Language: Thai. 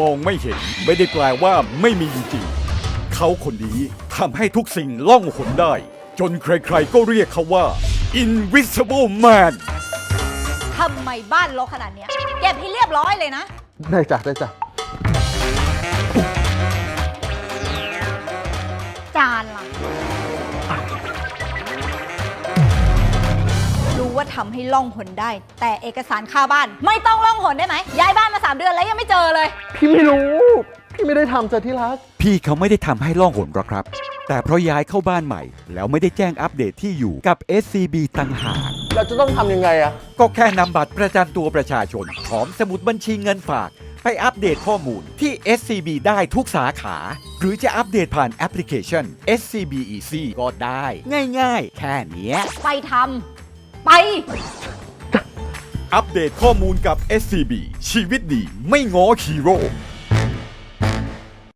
มองไม่เห็น ไม่ได้แปลว่าไม่มีจริงๆเขาคนนี้ทำให้ทุกสิ่งล่องหนได้ จนใครๆก็เรียกเขาว่า Invisible Man ทำไมบ้านรกขนาดเนี้ยเก็บให้เรียบร้อยเลยนะ ได้จ้ะได้จ้ะ ว่าทำให้ล่องหนได้ แต่เอกสารค่าบ้าน ไม่ต้องล่องหนได้ไหมย้ายบ้านมา 3 เดือนแล้วยังไม่เจอเลย พี่ไม่รู้ พี่ไม่ได้ทำจ้ะที่รัก พี่เขาไม่ได้ทำให้ล่องหนหรอกครับ แต่เพราะย้ายเข้าบ้านใหม่ แล้วไม่ได้แจ้งอัปเดตที่อยู่กับ SCB ต่างหาก เราจะต้องทำยังไงอะก็แค่นำบัตรประจำตัวประชาชนพร้อมสมุดบัญชีเงินฝาก ไปอัปเดตข้อมูลที่ SCB ได้ทุกสาขา หรือจะอัปเดตผ่านแอปพลิเคชัน SCB Easy ก็ได้ ง่ายๆ แค่เนี้ย ไปทำ ไป อัปเดตข้อมูลกับ SCB ชีวิตดีไม่ง้อฮีโร่